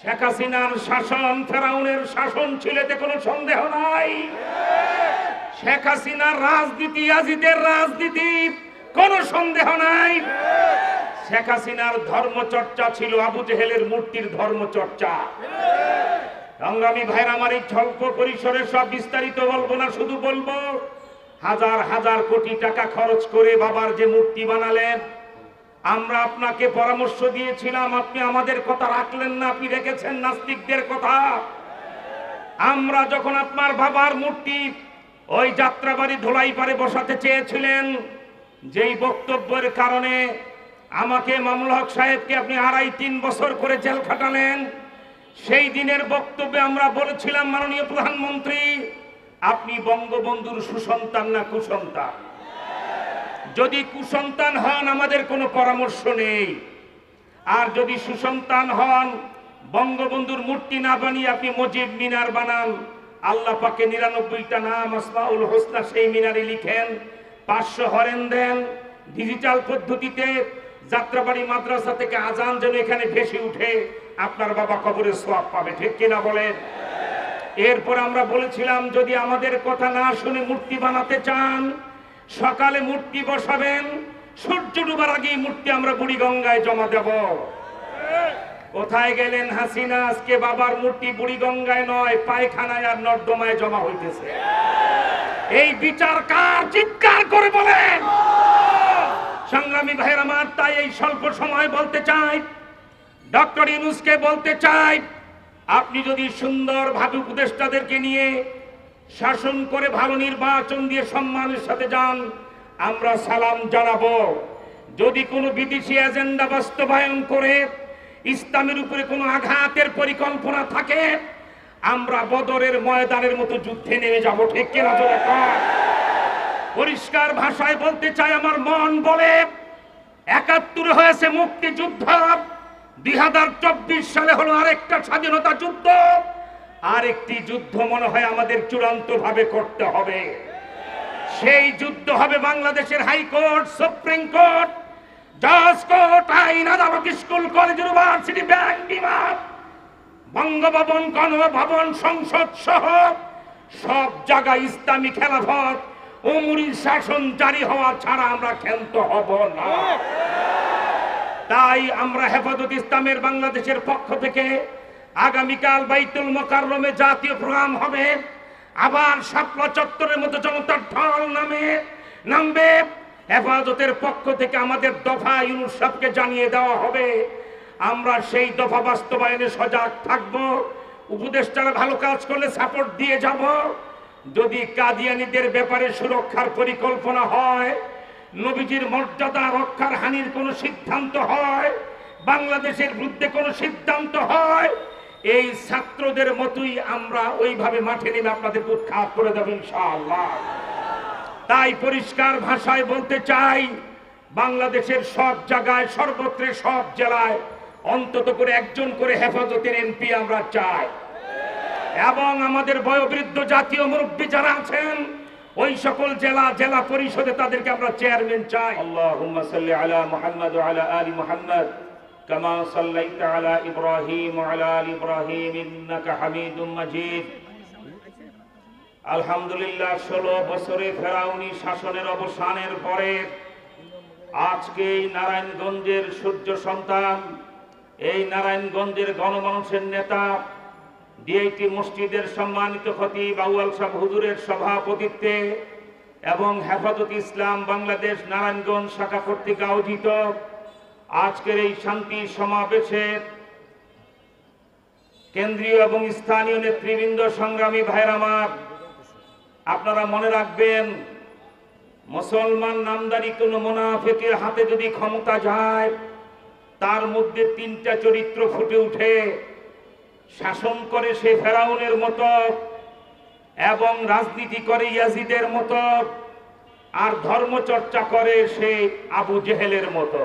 শেখ হাসিনার শাসন ফেরাউনের শাসন ছিল এতে কোনো সন্দেহ নাই। শেখ হাসিনার রাজনীতি আজিদের রাজনীতি, কোনো সন্দেহ নাই। শেখ হাসিনার ধর্মচর্চা ছিল আবু জেহেলের মূর্তির ধর্মচর্চা। সংগ্রামী ভাইরা আমার এই স্বল্প পরিসরে সব বিস্তারিত বলব না, শুধু বলব, হাজার হাজার কোটি টাকা খরচ করে বাবার যে মূর্তি বানালেন আমরা আপনাকে পরামর্শ দিয়েছিলাম, আপনি আমাদের কথা রাখলেন না, আপনি রেখেছেন নাস্তিকদের কথা। আমরা যখন আপনার বাবার মূর্তি ওই যাত্রাবাড়ি ধোলাই পারে বসাতে চেয়েছিলেন, যেই বক্তব্যের কারণে আমাকে মামুল হক সাহেবকে আপনি আড়াই তিন বছর করে জেল খাটালেন, সেই দিনের বক্তব্যে আমরা বলেছিলাম, মাননীয় প্রধানমন্ত্রী, আপনি বঙ্গবন্ধুর সুসন্তান না কুসন্তান? যদি কুসন্তান হন, আমাদের কোনো পরামর্শ নেই। আর যদি সুসন্তান হন, বঙ্গবন্ধুর মূর্তি না বানিয়ে আপনি মজিব মিনার বানান, আল্লাহ পাকে নিরানব্বইটা নাম আসমাউল হোসনা সেই মিনারে লিখেন, পাঁচশো হরেন দেন, ডিজিটাল পদ্ধতিতে যাত্রাবাড়ি মাদ্রাসা থেকে আজান যেন এখানে ভেসে উঠে, আপনার বাবা কবরে সোয়াব পাবে, ঠিক কিনা বলেন? এরপর আমরা বলেছিলাম, যদি আমাদের কথা না শুনে মূর্তি বানাতে চান সকালে মূর্তি বসাবেন, সূর্য ডুবার আগেই মূর্তি আমরা বুড়িগঙ্গায় জমা দেব। কোথায় গেলেন হাসিনা? আজকে বাবার মূর্তি বুড়িগঙ্গায় নয়, পায়খানায় আর নর্দমায় জমা হইতেছে। এই বিচার কার চিৎকার করে বলেন? সংগ্রামী ভাইয়ের আমার, তাই এই স্বল্প সময় বলতে চাই। ডক্টর ইউনুসকে বলতে চাই, আপনি যদি সুন্দর সুন্দরভাবে উপদেষ্টাদেরকে নিয়ে শাসন করে ভালো নির্বাচন দিয়ে সম্মানের সাথে যান, আমরা সালাম জানাব। যদি কোনো বিদেশি এজেন্ডা বাস্তবায়ন করে, ইসলামের উপরে কোনো আঘাতের পরিকল্পনা থাকে, আমরা বদরের ময়দানের মতো যুদ্ধে নেমে যাব, ঠিক কিনা জোরে পরিষ্কার ভাষায় বলতে চাই, আমার মন বলে, একাত্তরে হয়েছে মুক্তিযুদ্ধ। দুই হাজার চব্বিশ সালে হলো আরেকটা স্বাধীনতা যুদ্ধ। আরেকটি যুদ্ধ মনে হয় আমাদের চূড়ান্ত ভাবে করতে হবে। সেই যুদ্ধ হবে বাংলাদেশের হাইকোর্ট সুপ্রিম কোর্ট জজ কোর্ট আইন আদালত স্কুল কলেজ ইউনিভার্সিটি ব্যাংক বিমান বঙ্গভবন গণভবন সংসদ সহ সব জায়গায় ইসলামী খেলাফত উমরি শাসন জারি হওয়া ছাড়া আমরা ক্ষান্ত হব না। তাই আমরা হেফাজত ইসলামের বাংলাদেশের পক্ষ থেকে আগামীকাল বাইতুল মোকাররমে জাতীয় প্রোগ্রাম হবে। আবার শাপলা চত্বরের মতো জনতার ঢল নামে, নামবে। হেফাজতের পক্ষ থেকে আমাদের দফা ইউনুস সাহেবকে জানিয়ে দেওয়া হবে। আমরা সেই দফা বাস্তবায়নে সজাগ থাকব। উপদেষ্টারা ভালো কাজ করলে সাপোর্ট দিয়ে যাব। যদি কাদিয়ানিদের ব্যাপারে সুরক্ষার পরিকল্পনা হয়, নবীজির মর্যাদা রক্ষার হানির কোনো সিদ্ধান্ত হয়, বাংলাদেশের বিরুদ্ধে কোনো সিদ্ধান্ত হয় এই ছাত্রদের মতোই আমরা ওইভাবে মাঠে নেমে আপনাদের উৎখাত করে দেব ইনশাআল্লাহ। তাই পরিষ্কার ভাষায় বলতে চাই, বাংলাদেশের সব জায়গায়, সর্বত্রে সব জেলায় অন্তত করে একজন করে হেফাজতের এমপি আমরা চাই। এবং আমাদের বয়োবৃদ্ধ জাতীয় মুরব্বী যারা আছেন, ওই সকল জেলা জেলা পরিষদে তাদেরকে আমরা চেয়ারম্যান চাই। সাল্লি আলা মুহাম্মদ আলা আলি মুহাম্মদ। সাল্লাইতা আলা ইব্রাহিম ওয়া আলা আলি ইব্রাহিম ইন্নাকা হামিদুম মাজিদ আলহামদুলিল্লাহ, ষোলো বছরে ফেরাউনি শাসনের অবসানের পরে আজকে এই নারায়ণগঞ্জের সূর্য সন্তান, এই নারায়ণগঞ্জের গণমানুষের নেতা ডিআইটি মসজিদের সম্মানিত খতিব, আউয়াল সাহ হুজুরের সভাপতিত্বে এবং হেফাজত ইসলাম বাংলাদেশ নারায়ণগঞ্জ শাখা কর্তৃক আয়োজিত আজকের এই শান্তি সমাবেশের কেন্দ্রীয় এবং স্থানীয় নেতৃবৃন্দ, সংগ্রামী ভাইয়ের আমার, আপনারা মনে রাখবেন, মুসলমান নামদারি কোনো মোনাফেকের হাতে যদি ক্ষমতা যায়, তার মধ্যে তিনটা চরিত্র ফুটে উঠে। শাসন করে সে ফেরাউনের মতো এবং রাজনীতি করে ইয়াজিদের মতো, আর ধর্মচর্চা করে সে আবু জেহেলের মতো।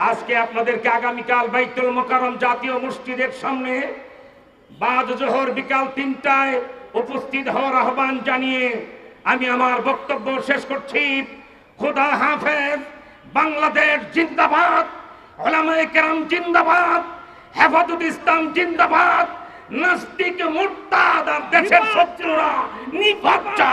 আজকে আপনাদেরকে আগামীকাল বাইতুল মোকারম জাতীয় মসজিদের সামনে বাদ জোহর বিকাল তিনটায় উপস্থিত হওয়ার আহ্বান জানিয়ে আমি আমার বক্তব্য শেষ করছি। খোদা হাফেজ বাংলাদেশ জিন্দাবাদ ওলামায়ে কেরাম জিন্দাবাদ হেফাজত ইসলাম জিন্দাবাদ নাস্তিক মুরতাদ আর দেশের শত্রুরা নিপাচ্চা